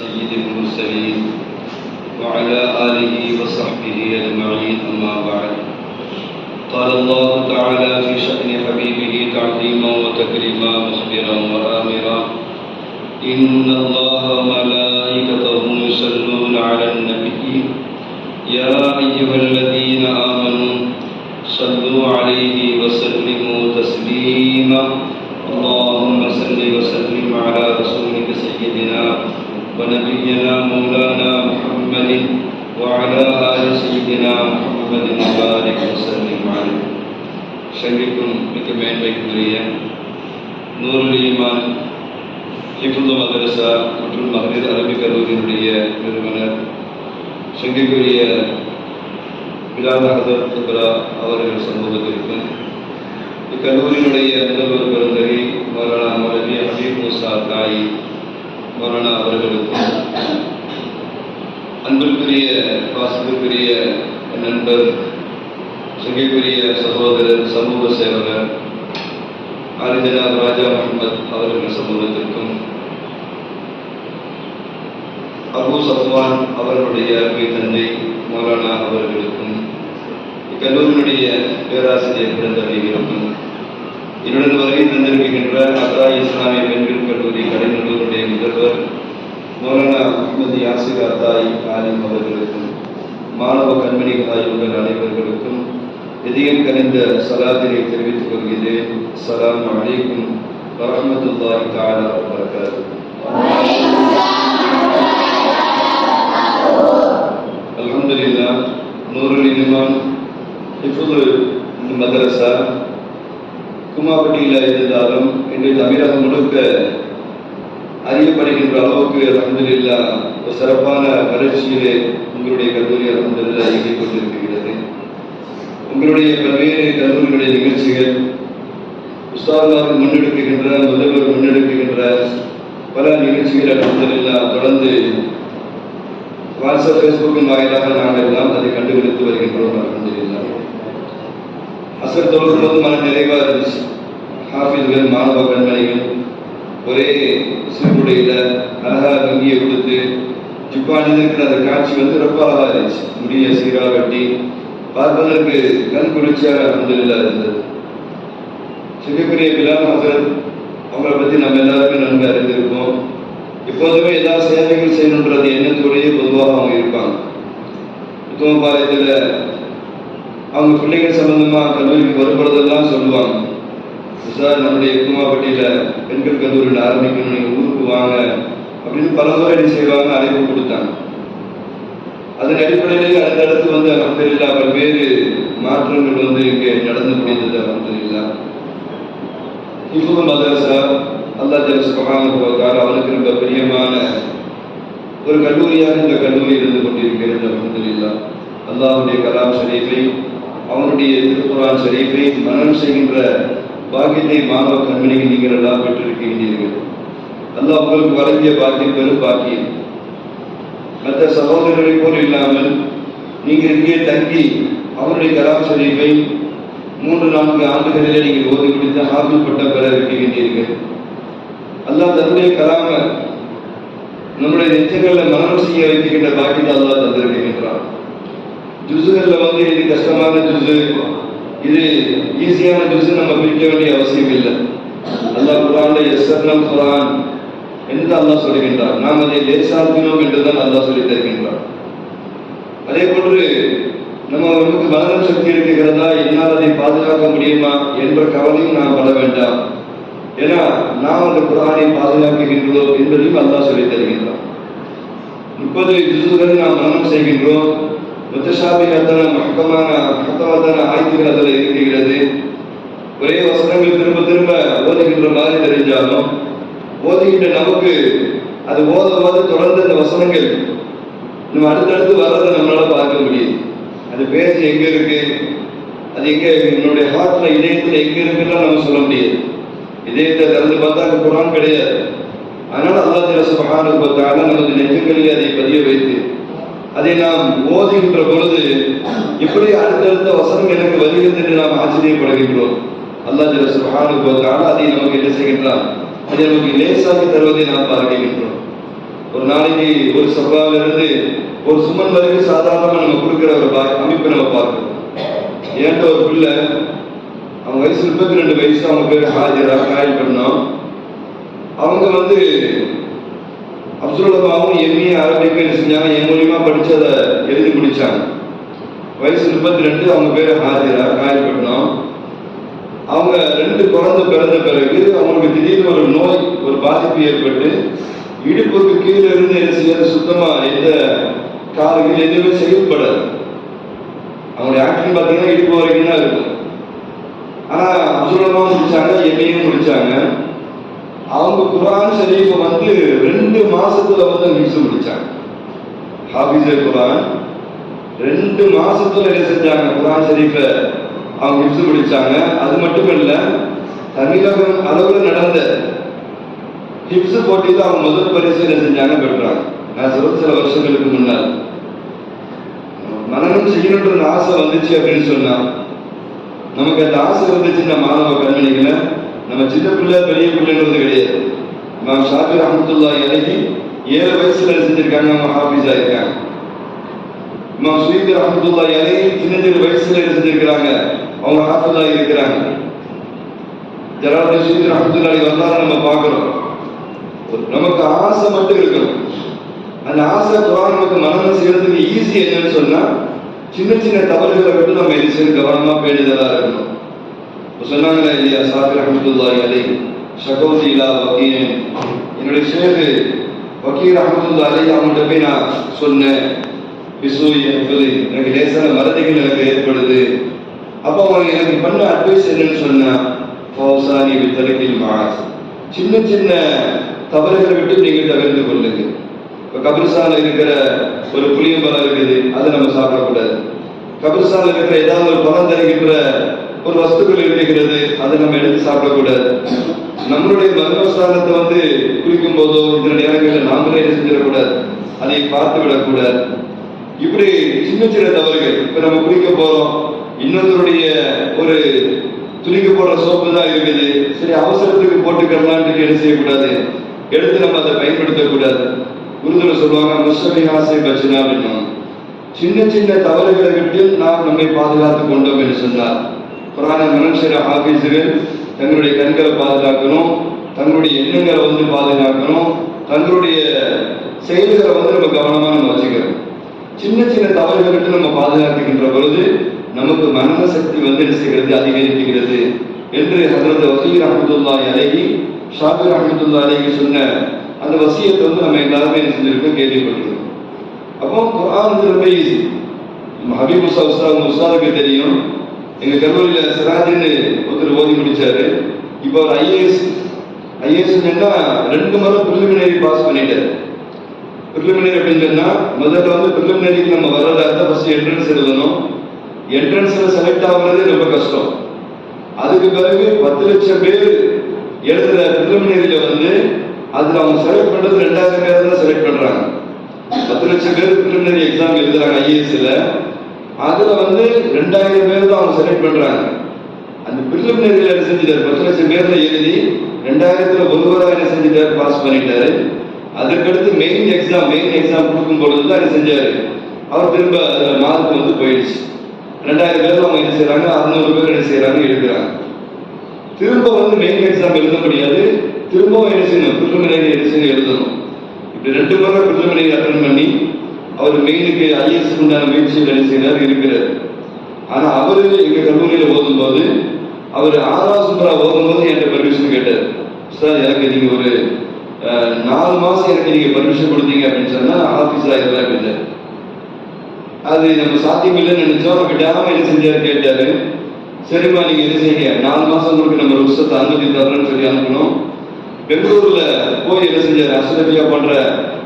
سيد المرسلين وعلى آله وصحبه أجمعين أما بعد. قال الله تعالى في شأن حبيبه تعظيما وتكريما مخبرا وآمرا. إن الله وملائكته يصلون على النبي. يا أيها الذين آمنوا صلوا عليه وسلموا تسليما. اللهم صل وسلم على سيدنا ونبينا مولانا محمد وعلى آل سيدنا محمد وبارك وسلم عليه சங்கிக்கும் மிக்க மேன்மைக்குரிய நூறுல் ஈமான் ஹிபுல் மதரசா மற்றும் மகளிர் அரபிக் கல்லூரியினுடைய நிறுவனர் சங்கிக்குரிய பிலால் ஹதரத் குப்ரா அவர்கள் சமூகத்திற்கும் இக்கல்லூரியினுடைய முதல்வர் பெருந்தகை மௌலானா மௌலவி ஹபீப் மூசா தாய் மௌலானா அவர்களுக்கும் அன்பிற்குரிய பாசத்திற்குரிய நண்பர் சங்கைக்குரிய சகோதரர் சமூக சேவகர் ஆரிஜனா ராஜா முகமது அவர்கள் சமூகத்திற்கும் அபு சஃப்வான் அவர்களுடைய அருமை தந்தை மௌலானா அவர்களுக்கும் இக்கல்லூரியினுடைய பேராசிரியர் பிறந்தவர்களுக்கும் என்னுடன் வருகை தந்திருக்கின்ற அத்தா இஸ்லாமிய பெண்கள் மௌலானா முகமது யாசிர் அத்தாய் ஆலிம் அவர்களுக்கும் மாணவ கண்மணிகளாய் உங்கள் அனைவர்களுக்கும் இதயம் கனிந்த சலாத்தினை தெரிவித்துக் கொள்கிறேன். அஸ்ஸலாமு அலைக்கும் வரஹ்மத்துல்லாஹி தஆலா வபரகாத்துஹு. அல்ஹம்துலில்லாஹ் நூருல் இப்போது இந்த மதரசா குமாபட்டியில் இருந்தாலும் இன்று தமிழகம் முழுக்க அறியப்படுகின்ற அளவுக்கு அலமதுல்லா ஒரு சிறப்பான வளர்ச்சியிலே உங்களுடைய கல்லூரி அலமதுல்லா இயங்கிக் கொண்டிருக்கிறது. உங்களுடைய பல்வேறு கல்லூரிகளுடைய நிகழ்ச்சிகள் உஸ்தாதுமார்கள் முன்னெடுக்குகின்ற முதல்வர் முன்னெடுக்குகின்ற பல நிகழ்ச்சிகள் அலமதுல்லா தொடர்ந்து வாட்ஸ்அப் ஃபேஸ்புக்கின் வாயிலாக நாங்கள் எல்லாம் அதை கண்டுபிடித்து வருகின்றோம் அலமதுல்லா அசர் தொழில் மன நிறைவாக இருந்துச்சு. ஹாஃபிஸ்கள் மாணவ கண்மணிகள் ஒரே சிறுகுடையில் அழகாக வங்கியை கொடுத்து ஜப்பானில் இருக்கிற அந்த காட்சி வந்து ரொம்ப அழகாக இருந்துச்சு. முடிய சீராக வெட்டி பார்ப்பதற்கு கண் குளிர்ச்சியாக அலமதுல்லா இருந்தது. சிங்கக்குரிய பிலால் ஹசரத் அவங்கள பற்றி நம்ம எல்லாருமே நன்கு அறிந்திருக்கோம் எப்போதுமே எல்லா சேவைகள் செய்யணுன்றது எண்ணத்தோடையே பொதுவாக அவங்க இருப்பாங்க. உத்தமபாளையத்தில் அவங்க பிள்ளைகள் சம்பந்தமா கல்லூரிக்கு வரும்பொழுதெல்லாம் சொல்லுவாங்க. சார் நம்முடைய குமாப்பட்டியில் பெண்கள் கல்லூரியில் ஆரம்பிக்கணும் நீங்கள் ஊருக்கு வாங்க அப்படின்னு பல முறை என்ன செய்வாங்க அழைப்பு கொடுத்தாங்க. அதன் அடிப்படையிலே அடுத்தடுத்து வந்து அலமதுல்லா பல்வேறு மாற்றங்கள் வந்து இங்கே நடந்து முடிந்தது அலமதுல்லா. இப்போது மதரசா அல்லா ஜல் சுபகான அவனுக்கு ரொம்ப பிரியமான ஒரு கல்லூரியாக இந்த கல்லூரி இருந்து கொண்டிருக்கிறது அலமதுல்லா. அல்லாஹுடைய கலாம் ஷரீஃபை அவனுடைய திருக்குரான் ஷரீஃபை மனம் செய்கின்ற பாக்கியத்தை மாணவ கண்மணிகள் நீங்கள் எல்லாம் பெற்றிருக்கின்றீர்கள் அல்ல உங்களுக்கு வழங்கிய பாக்கியம் பெரும் பாக்கியம். மற்ற சகோதரர்களை போல் இல்லாமல் நீங்கள் இங்கே தங்கி அவருடைய கலாம் ஷரீஃபை மூன்று நான்கு ஆண்டுகளிலே நீங்கள் ஓதி முடித்து ஹாபில் பட்டம் பெற இருக்கின்றீர்கள் அல்லாஹ் தன்னுடைய கலாம நம்முடைய நெச்சங்களில் மனம் செய்ய வைக்கின்ற பாக்கியத்தை அல்லாஹ் தந்திருக்கின்றான். ஜுசுகளில் வந்து இது கஷ்டமான ஜுசு இது ஈஸியான ஜுசு நம்ம பிரிக்க வேண்டிய அவசியம் இல்லை. அல்லாஹ் குரான் எஸ்எர்னம் குரான் என்று அல்லாஹ் சொல்லுகின்றார் நாம் அதை லேசாக்கினோம் என்றுதான் அல்லாஹ் சொல்லி தருகின்றார் அதே போன்று நம்ம நமக்கு மரண சக்தி இருக்கிறதா? என்னால் அதை பாதுகாக்க முடியுமா என்ற கவலையும் நாம் பட வேண்டாம். ஏன்னா நாம் அந்த குரானை பாதுகாக்குகின்றோம் என்பதையும் அல்லாஹ் சொல்லி தருகின்றார் முப்பது ஜிசுகள் நாம் மரணம் செய்கின்றோம். முத்தசாபிகத்தன மகமான மகத்தவத்தன ஆய்வுகள் அதில் இருக்கிறது. ஒரே வசனங்கள் திரும்ப திரும்ப ஓதுகின்ற மாதிரி தெரிஞ்சாலும் ஓதுகின்ற நமக்கு அது ஓத ஓத தொடர்ந்து அந்த வசனங்கள் நம்ம அடுத்தடுத்து வர்றதை நம்மளால பார்க்க முடியுது. அது பேச்சு எங்க இருக்கு? அது எங்க என்னுடைய ஹார்ட்ல இதயத்துல எங்க இருக்குன்னா நம்ம சொல்ல முடியாது. இதயத்தை திறந்து பார்த்தா அங்க குரான் கிடையாது. அதனால அல்லா திரசு பார்த்தாலும் நமது நெஞ்சங்களிலே அதை பதிய வைத்து அதை நாம் ஓதுகின்ற பொழுது இப்படி வசனம் எனக்கு வருகிறது என்று நாம் ஆச்சரியப்படுகின்றோம். அல்லாஹ் ஜல்ல சுப்ஹானஹு வ அதை நமக்கு என்ன செய்கின்றான்? அதை நமக்கு லேசாக தருவதை நாம் பார்க்கின்றோம். ஒரு நாளைக்கு ஒரு சபாவிலிருந்து இருந்து ஒரு சுமன் வரைக்கும் சாதாரணமா நம்ம கொடுக்குற ஒரு பா- அமைப்பை நம்ம பார்க்கணும் ஏன்ட்ட ஒரு பிள்ளை அவங்க வயசு முப்பத்தி ரெண்டு வயசு அவங்க பேர் ஹாஜரா காயல் பண்ணோம் அவங்க வந்து அப்துல்லமாவும் எம்ஏ அரபிக் செஞ்சாங்க? என் மூலியமா படிச்சு அதை எழுதி முடிச்சாங்க. வயசு முப்பத்தி ரெண்டு அவங்க பேரு ஹாஜிரா காயல்பட்டினம். அவங்க ரெண்டு குழந்தை பிறந்த பிறகு அவங்களுக்கு திடீர்னு ஒரு நோய் ஒரு பாதிப்பு ஏற்பட்டு இடுப்புக்கு கீழே இருந்து என்ன செய்யாது சுத்தமா எந்த காலுக்கு எதுவுமே செயல்படாது அவங்களுடைய ஆக்டிங் பார்த்தீங்கன்னா இடுப்பு வரைக்கும் தான் இருக்கும். ஆனா அப்துல்லமா முடிச்சாங்க என்னையும் முடிச்சாங்க. அவங்க குரான் ஷரீஃபை வந்து ரெண்டு மாசத்துல வந்து ஹிப்ஸ் முடிச்சாங்க. ஹாபிஸே குரான். ரெண்டு மாசத்துல என்ன செஞ்சாங்க? குரான் ஷெரீஃப அவங்க ஹிப்ஸ் பிடிச்சாங்க. அது மட்டும் இல்ல தமிழகம் அளவுல நடந்த ஹிப்ஸ் போட்டியில் அவங்க முதல் பரிசு என்ன செஞ்சாங்க பெற்றாங்க நான் சொல்ல சில வருஷங்களுக்கு முன்னால். மனநம் செய்யணுன்ற ஆசை வந்துச்சு அப்படின்னு சொன்னா நமக்கு அந்த ஆசை இந்த மாணவ கண்மணிகளை. நம்ம சின்ன பிள்ளை பெரிய பிள்ளைன்றது கிடையாது. இமாம் ஷாபி ரஹமத்துல்லா இறங்கி ஏழு வயசுல செஞ்சிருக்காங்க? அவங்க ஹாஃபிஸா ஆயிருக்காங்க. இமாம் சுயீத் ரஹமத்துல்லா இறங்கி சின்ன சின்ன வயசுல இருந்திருக்கிறாங்க. அவங்க ஹாஃபிஸா இருக்கிறாங்க. ஜலாலுddin சுயீத் ரஹமத்துல்லா வந்தாலும் நம்ம பார்க்கிறோம். நமக்கு ஆசை மட்டும் இருக்கணும். அந்த ஆசை குரான் நமக்கு மனநம் செய்யறதுக்கு ஈஸி என்னன்னு சொன்னா சின்ன சின்ன தவறுகளை விட்டு நம்ம எரிசல் கவனமா பேணுதலா இருக்கணும் இப்ப சொன்னாங்களே இல்லையா சாஃபி ரஹமத்துல்லாஹி அலை ஷகோதி இலா வக்கீன் என்னுடைய ஷேகு வக்கீர் அஹமதுல்லா அலை அவங்கள்ட்ட போய் நான் சொன்னேன். பிசூய் என்பது எனக்கு லேசான மறதிகள் எனக்கு ஏற்படுது. அப்போ அவங்க எனக்கு பண்ண அட்வைஸ் என்னன்னு சொன்னா ஃபௌசானி வித்தலகில் மாஸ். சின்ன சின்ன தவறுகளை விட்டு நீங்கள் தவிர்த்து கொள்ளுங்க இப்போ கபிரிஸ்தான்ல இருக்கிற ஒரு புளியம்பழம் இருக்குது அதை நம்ம சாப்பிடக்கூடாது. கபிரிஸ்தான்ல இருக்கிற ஏதாவது ஒரு பழம் தருகின்ற ஒரு வஸ்துக்கள் இருக்கிறது அதை நம்ம எடுத்து சாப்பிடக்கூடாது. நம்மளுடைய மர்மஸ்தானத்தை வந்து குளிக்கும் போதோ இந்த நேரங்களில் நாமளே என்ன செஞ்சிடக்கூடாது? அதை பார்த்து விடக்கூடாது. இப்படி சின்ன சின்ன தவறுகள். இப்ப நம்ம குளிக்க போறோம். இன்னொருத்தருடைய ஒரு துணிக்க போடுற சோப்பு தான் இருக்குது. சரி அவசரத்துக்கு போட்டுக்கலான்ட்டு என்ன செய்யக்கூடாது? எடுத்து நம்ம அதை பயன்படுத்தக்கூடாது. குருதுல சொல்லுவாங்க முஸ்லமி ஆசை பச்சினா அப்படின்னா சின்ன சின்ன தவறுகளை விட்டு நாம் நம்மை பாதுகாத்துக் கொண்டோம் என்று சொன்னார். புராண மனுஷர ஆபீஸுகள் தங்களுடைய கண்களை பாதுகாக்கணும். தங்களுடைய எண்ணங்களை வந்து பாதுகாக்கணும். தங்களுடைய செயல்களை வந்து நம்ம கவனமாக நம்ம வச்சுக்கணும். சின்ன சின்ன தவறுகளை விட்டு நம்ம பாதுகாத்துக்கின்ற பொழுது நமக்கு மனத சக்தி வந்து செய்கிறது? அதிகரிக்கிறது. என்று ஹசரத் வசீர் அஹமதுல்லா அலகி ஷாபிர் அஹமதுல்லா அலகி சொன்ன அந்த வசியத்தை வந்து நம்ம எல்லாருமே என்ன செஞ்சிருக்கோம்? கேள்விப்பட்டிருக்கோம். அப்போ குரான் வந்து ரொம்ப ஈஸி ஹபீப் முசா உஸ்தாத் உஸ்தாதுக்கு தெரியும். எங்க கல்லூரியில் சிராஜின்னு ஒருத்தர் ஓதி முடிச்சாரு. இப்போ ஒரு ஐஏஎஸ் ஐஏஎஸ் ரெண்டு முறை பிரிலிமினரி பாஸ் பண்ணிட்டாரு. ப்ரிலிமினரி அப்படின்னு சொன்னா முதல்ல வந்து ப்ரிலிமினரிக்கு நம்ம வர்றதா இருந்தால் ஃபஸ்ட்டு என்ட்ரன்ஸ் எழுதணும் என்ட்ரன்ஸில் செலக்ட் ஆகுறதே ரொம்ப கஷ்டம். அதுக்கு பிறகு பத்து லட்சம் பேர் எழுதுகிற ப்ரிலிமினரியில் வந்து அதில் அவங்க செலக்ட் பண்ணுறது ரெண்டாயிரம் பேர் தான் செலக்ட் பண்ணுறாங்க பத்து லட்சம் பேர் ப்ரிலிமினரி எக்ஸாம் எழுதுறாங்க ஐஏஎஸ்ல அதில் வந்து ரெண்டாயிரம் பேர் தான் அவங்க செலக்ட் பண்ணுறாங்க அந்த ப்ரிலிமினரியில் என்ன செஞ்சிட்டார்? பத்து லட்சம் பேரில் எழுதி ரெண்டாயிரத்தில் ஒருவரா என்ன செஞ்சிட்டார் பாஸ் பண்ணிட்டாரு. அதுக்கடுத்து மெயின் எக்ஸாம் மெயின் எக்ஸாம் கொடுக்கும் பொழுது தான் என்ன செஞ்சார்? அவர் திரும்ப அதுல மார்க் வந்து போயிடுச்சு. ரெண்டாயிரம் பேர் அவங்க என்ன செய்கிறாங்க அறுநூறு பேர் என்ன செய்கிறாங்க எழுதுறாங்க. திரும்ப வந்து மெயின் எக்ஸாம் எழுத முடியாது திரும்பவும் என்ன செய்யணும்? ப்ரிலிமினரி என்ன செய்யணும் எழுதணும். இப்படி ரெண்டு முறை ப்ரிலிமினரி அட்டன் பண்ணி அவர் மெயினுக்கு ஐஎஸ் உண்டான முயற்சியில் என்ன செய்யறாரு இருக்கிறார். ஆனா அவரு எங்க கல்லூரியில ஓதும்போது அவர் ஆறாவது சுப்ரா ஓதும்போது என்கிட்ட பெர்மிஷன் கேட்டார். சார் எனக்கு நீங்க ஒரு நாலு மாசம் எனக்கு நீங்க பர்மிஷன் கொடுத்தீங்க அப்படின்னு சொன்னா ஆபீஸ் ஆயிரலாம் அப்படின்னு அது நம்ம சாத்தியம் இல்லைன்னு நினைச்சோம். அவர் விடாம என்ன செஞ்சாரு கேட்டாரு. சரிம்மா நீங்க என்ன செய்யுங்க? நாலு மாசம் உங்களுக்கு நம்ம ருஷத்தை அனுமதி தரணும்னு சொல்லி அனுப்பணும் பெங்களூர்ல போய் என்ன செஞ்சாரு? அசுரபியா போன்ற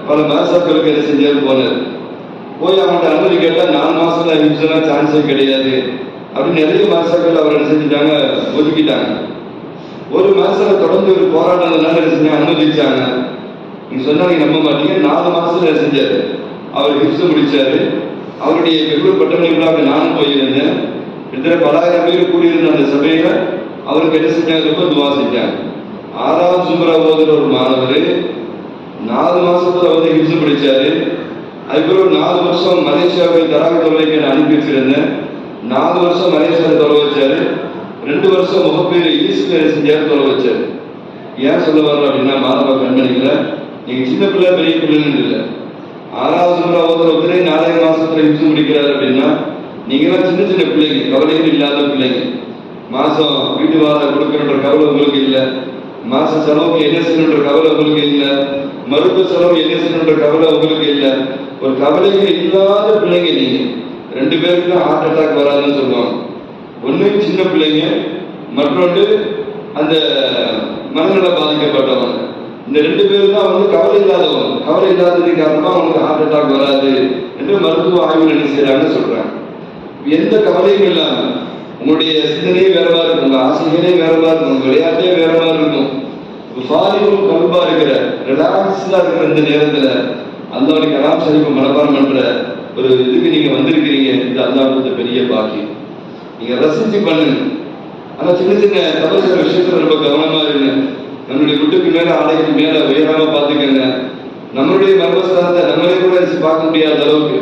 பல மதசாக்களுக்கு என்ன செஞ்சாரு? போனார். போய் அவங்கள்ட்ட அனுமதி கேட்டா நாலு மாசத்துல ஹிப்ஸ்லாம் சான்ஸே கிடையாது. அப்படின்னு நிறைய மதசாக்கள் அவர் என்ன செஞ்சுட்டாங்க? ஒதுக்கிட்டாங்க. ஒரு மாசம் தொடர்ந்து ஒரு போராட்டம்னால என்ன அனுமதிச்சாங்க நீங்க சொன்னா நீங்க நம்ப மாட்டீங்க நாலு மாசத்துல செஞ்சாரு. அவர் ஹிப்ஸ் முடிச்சாரு. அவருடைய பெங்களூர் பட்டமளி நானும் போயிருந்தேன். கிட்டத்தட்ட பலாயிரம் பேர் கூடியிருந்த அந்த சபையில அவருக்கு என்ன செஞ்சாங்க ரொம்ப துவா செஞ்சாங்க. ஆறாவது சுமரா ஓதுற ஒரு மாணவர் நாலு மாசத்துல வந்து ஹிப்ஸ் படிச்சாரு அதுக்கப்புறம் நாலு வருஷம் மலேசியாவை தராக தொழிலைக்கு நான் அனுப்பி வச்சிருந்தேன். நாலு வருஷம் மலேசியாவை தொலை வச்சாரு. ரெண்டு வருஷம் முகப்பேர் ஈஸ்ட் செஞ்சாரு தொலை வச்சார் ஏன் சொல்ல வர்றோம் அப்படின்னா மாதவா கண்மணிகள நீங்க சின்ன பிள்ளை பெரிய பிள்ளைன்னு இல்லை. ஆறாவது முறை ஒருத்தர் ஒருத்தரே நாலரை மாசத்துல ஹிப்ஸ் முடிக்கிறாரு அப்படின்னா நீங்களாம் சின்ன சின்ன பிள்ளைங்க கவலைகள் இல்லாத பிள்ளைங்க. மாசம் வீட்டு வாடகை கொடுக்கணுன்ற கவலை உங்களுக்கு இல்லை. மாச செலவுக்கு என்ன செய்யணுன்ற கவலை உங்களுக்கு இல்லை. மருத்துவ செலவு என்ன செய்யணுன்ற கவலை உங்களுக்கு இல்லை. ஒரு கவலைகள் இல்லாத பிள்ளைங்க நீங்க. ரெண்டு பேருக்கும் ஹார்ட் அட்டாக் வராதுன்னு சொல்லுவாங்க. ஒன்று சின்ன பிள்ளைங்க மற்றொன்று அந்த மனநல பாதிக்கப்பட்டவங்க. இந்த ரெண்டு பேரும் தான் வந்து கவலை இல்லாதவங்க. கவலை இல்லாதது காரணமாக அவங்களுக்கு ஹார்ட் அட்டாக் வராது என்று மருத்துவ ஆய்வு என்ன செய்யறாங்கன்னு சொல்றாங்க. எந்த கவலையும் இல்லாமல் உங்களுடைய சிந்தனையே வேற இருக்கும் உங்க ஆசைகளே வேற இருக்கும் உங்க விளையாட்டே வேற இருக்கும். ஃபாரினும் கல்பா இருக்கிற ரிலாக்ஸ்டா இருக்கிற இந்த நேரத்துல அல்லாவுடைய கலாம் ஷரீஃபை மனப்பாடம் பண்ற ஒரு இதுக்கு நீங்க வந்திருக்கிறீங்க இது அல்லாஹ் பெரிய பாக்கியம். நீங்க ரசிச்சு பண்ணுங்க. ஆனா சின்ன சின்ன தவறுகிற விஷயத்துல ரொம்ப கவனமா இருங்க. நம்மளுடைய குட்டுக்கு மேல ஆடைக்கு மேல உயராம பாத்துக்கங்க நம்மளுடைய மர்மஸ்தானத்தை நம்மளே கூட நினைச்சு பார்க்க முடியாத அளவுக்கு.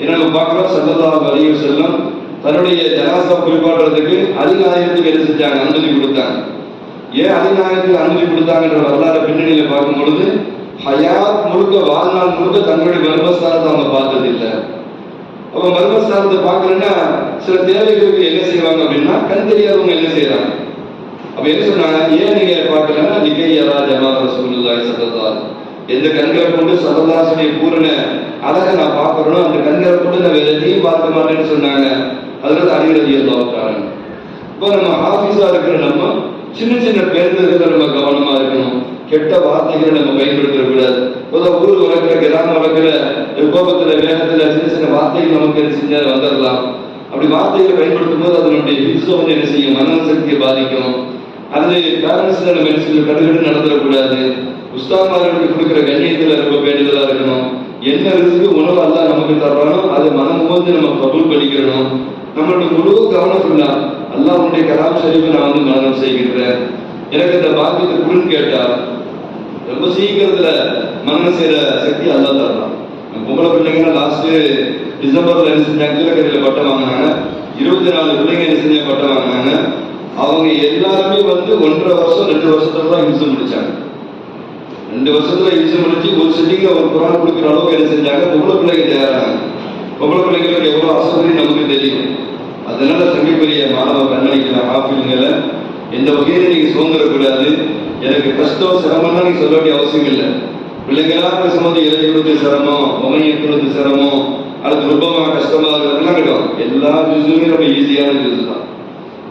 ஏன்னா நம்ம பார்க்கிறோம் சந்ததா வலிவு செல்லும். தன்னுடைய ஜனாசா குறிப்பாடுறதுக்கு அதிநாயகத்துக்கு என்ன செஞ்சாங்க? அனுமதி கொடுத்தாங்க. ஏன் அதிநாயகத்துக்கு அனுமதி கொடுத்தாங்கன்ற வரலாறு பின்னணியில பார்க்கும் பொழுது ஹயாத் முழுக்க வாழ்நாள் முழுக்க தங்களுடைய மர்மஸ்தானத்தை அவங்க பார்த்தது இல்லை அப்ப மர்மஸ்தானத்தை பார்க்கலன்னா சில தேவைகளுக்கு என்ன செய்வாங்க அப்படின்னா கண் தெரியாதவங்க என்ன செய்யறாங்க? அப்ப என்ன சொன்னாங்க? ஏன் நீங்க பார்க்கலன்னா நிகை யரா ஜமா ரசூலுல்லாஹி ஸல்லல்லாஹு எந்த கண்களை கொண்டு சரதாசனுடைய பூரண அழகை நான் பார்க்கறனோ அந்த கண்களை கொண்டு நான் வேற எதையும் பார்க்க மாட்டேன்னு சொன்னாங்க. அதனால அடிக்கிறது எல்லாம் இப்போ நம்ம ஆபீஸா இருக்கிற நம்ம சின்ன சின்ன பேருந்துகளை நம்ம கவனமா இருக்கணும். கெட்ட வார்த்தைகளை நம்ம பயன்படுத்தக்கூடாது பொதுவாக ஊர் வளர்க்கிற கிராம வளர்க்கிற கோபத்துல வேகத்துல சின்ன சின்ன வார்த்தைகள் நமக்கு என்ன செஞ்சா வந்துடலாம். அப்படி வார்த்தைகளை பயன்படுத்தும் போது அது நம்முடைய வந்து என்ன செய்யும்? மன சக்தியை பாதிக்கும். அது பேரண்ட்ஸ் நம்ம என்ன செய்யும் கடுகடு நடந்துடக்கூடாது. உஸ்தாமார்களுக்கு கொடுக்குற கண்ணியத்துல ரொம்ப வேண்டுதலா இருக்கணும். என்ன இருக்கு உணவு அல்ல நமக்கு தர்றானோ அதை மனம் போது நம்ம கபூல் பண்ணிக்கிறணும் நம்மளுடைய முழு கவனம் ஃபுல்லா உன்னுடைய கலாம் ஷரீஃபை நான் வந்து மனநம் செய்கின்றேன். எனக்கு இந்த பாக்கியத்தை குழு கேட்டா ரொம்ப சீக்கிரத்துல மனநம் செய்யற சக்தி அல்லா தரலாம். பொம்பளை பிள்ளைங்க லாஸ்ட் டிசம்பர்ல என்ன செஞ்சாங்க? கீழக்கரையில பட்டம் வாங்கினாங்க. இருபத்தி நாலு பிள்ளைங்க என்ன செஞ்ச பட்டம் வாங்கினாங்க. அவங்க எல்லாருமே வந்து ஒன்றரை வருஷம் ரெண்டு வருஷத்துல தான் இன்சூர் முடிச்சாங்க. ரெண்டு வருஷத்துல இன்சூர் முடிச்சு ஒரு செட்டிங்ல ஒரு குரான் கொடுக்குற அளவுக்கு என்ன செஞ்சாங்க? பொம்பளை பிள்ளைங்க தயாரானாங்க. பொம்பளை பிள்ளைங்களுக்கு எவ்வளவு அசௌகரியம் நமக்கு தெரியும். அதனால தம்பிக்குரிய மாணவ கண்மணிகளை ஆஃபீல்களை எந்த வகையிலும் நீங்க சுதந்திரக்கூடாது. எனக்கு கஷ்டம் சிரமம்னா நீ சொல்ல வேண்டிய அவசியம் இல்லை. பிள்ளைங்களா பேசும்போது எழுதி கொடுத்து சிரமம் உமையை கொடுத்து சிரமம் அடுத்து ரொம்ப கஷ்டமா இருக்கிறதுலாம் கிடைக்கும் எல்லா ஜூஸுமே ரொம்ப ஈஸியான ஜூஸ் தான்.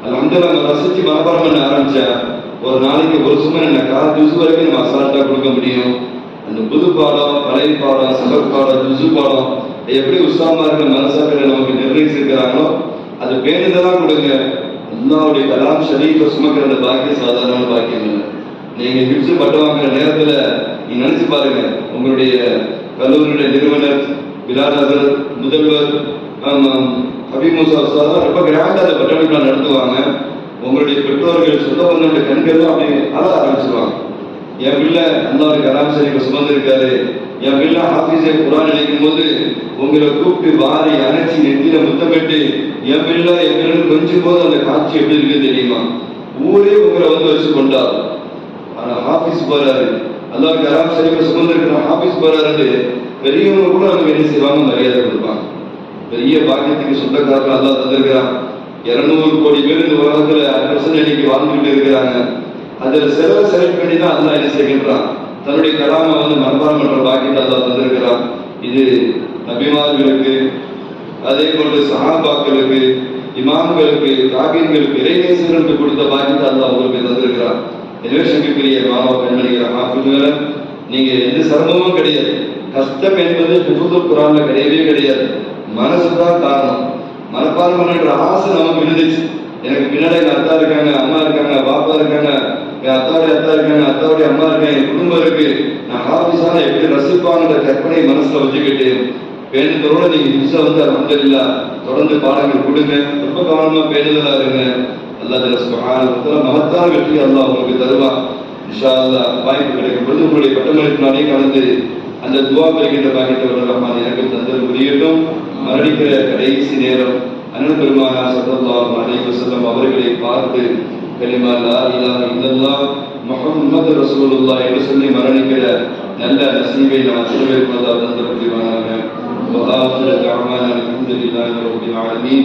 அது வந்து நாங்கள் ரசிச்சு மனப்பாடம் பண்ண ஆரம்பிச்சா ஒரு நாளைக்கு ஒரு சும்மா என்ன கால் ஜூஸ் வரைக்கும் நம்ம அசால்ட்டா கொடுக்க முடியும். அந்த புது பாடம் பழைய பாடம் சபக் பாடம் ஜுசு பாடம் எப்படி உற்சாகமா இருக்க மனசாக்களை நமக்கு நிர்ணயிச்சிருக்கிறாங்களோ அது பேருந்தெல்லாம் கொடுங்க. அல்லாவுடைய கலாம் ஷரீஃபை சுமக்கிற அந்த பாக்கியம் சாதாரண பாக்கியம் இல்லை. நீங்கள் ஹிப்ஸ் பட்டம் வாங்குற நேரத்தில் நீங்க நினைச்சு பாருங்க. உங்களுடைய கல்லூரியுடைய நிறுவனர் பிலால் முதல்வர் ஹபீப் சார் ரொம்ப கிராண்டாக அந்த நடத்துவாங்க. உங்களுடைய பெற்றோர்கள் சொந்த பந்தங்களுடைய கண்கள் அப்படி அழ ஆரம்பிச்சிருவாங்க. என் பிள்ளை அல்லாவுடைய கலாம் ஷரீஃபை சுமந்திருக்காரு என் பிள்ளை ஆபீஸை குரான் நினைக்கும் போது உங்களை கூப்பிட்டு வாரி அணைச்சி நெத்தியில முத்தமிட்டு என் பிள்ளை என் பிள்ளை கொஞ்சம் போது அந்த காட்சி எப்படி இருக்கு தெரியுமா? ஊரே உங்களை வந்து வச்சு ஆனால் ஆஃபீஸ் போகிறாரு போறாரு. அல்லாஹ் கலாம் ஷரீஃபை சுமந்திருக்கிற ஆஃபீஸ் போறாரு. பெரியவங்க கூட நமக்கு என்ன செய்வாங்க மரியாதை கொடுப்பாங்க. பெரிய பாக்கியத்துக்கு சொந்தக்காரர்கள் அல்லா தந்திருக்கிறான். இரநூறு கோடி பேர் இந்த உலகத்தில் பிரசன்ன இன்னைக்கு வாழ்ந்துகிட்டு இருக்கிறாங்க. அதில் செலவை செலக்ட் பண்ணி தான் அல்லா என்ன செய்கின்றான். தன்னுடைய கலாமை வந்து மனப்பாடம் பண்ணுற பாக்கியத்தை அல்லா தந்திருக்கிறான். இது நபிமார்களுக்கு அதே போன்று சஹாபாக்களுக்கு இமாம்களுக்கு தாபீன்களுக்கு இறைநேசர்களுக்கு கொடுத்த பாக்கியத்தை அல்லா உங்களுக்கு தந்திருக்கிறான். எனவே சங்கக்குரிய மாணவ பெண்மணிகள் ஹாஃபிதுகளை நீங்க எந்த சிரமமும் கிடையாது. கஷ்டம் என்பது புகுது குரான்ல கிடையவே கிடையாது. மனசு தான் காரணம். மனப்பாடம் பண்ணுற ஆசை நமக்கு இருந்துச்சு. எனக்கு பின்னாடி எங்க அத்தா இருக்காங்க அம்மா இருக்காங்க பாப்பா இருக்காங்க என் அத்தாவுடைய அத்தா இருக்காங்க அத்தாவுடைய அம்மா இருக்காங்க என் குடும்பம் இருக்கு. நான் ஹாஃபிஸான எப்படி ரசிப்பாங்கிற கற்பனை மனசுல வச்சுக்கிட்டு பேணுதலோட நீங்க புதுசா வந்து அலமதுல்லா தொடர்ந்து பாடங்கள் கொடுங்க. ரொம்ப கவனமா பேணுதலா இருங்க. அல்லாஹ் ஜல்ல சுப்ஹானஹு வ தஆலா மகத்தான வெற்றி அல்லாஹ் உங்களுக்கு தருவான் இன்ஷா அல்லாஹ் வாய்ப்பு கிடைக்கும் பொழுது உங்களுடைய பட்டமளிப்பு நாளே கலந்து அந்த துவா பெறுகின்ற பாக்கியத்தை வல்ல ரஹ்மான் எனக்கு தந்தல் புரியட்டும் மரணிக்கிற கடைசி நேரம் அண்ணன் பெருமானா சல்லல்லாஹு அலைஹி வஸல்லம் அவர்களை பார்த்து கலிமா லா இலாஹ இல்லல்லாஹ் முஹம்மது ரசூலுல்லாஹ் என்று சொல்லி மரணிக்கிற நல்ல நசீபை நாம் அனைவருக்கும் தந்தல் புரிவானாக وآخر دعوانا الحمد لله رب العالمين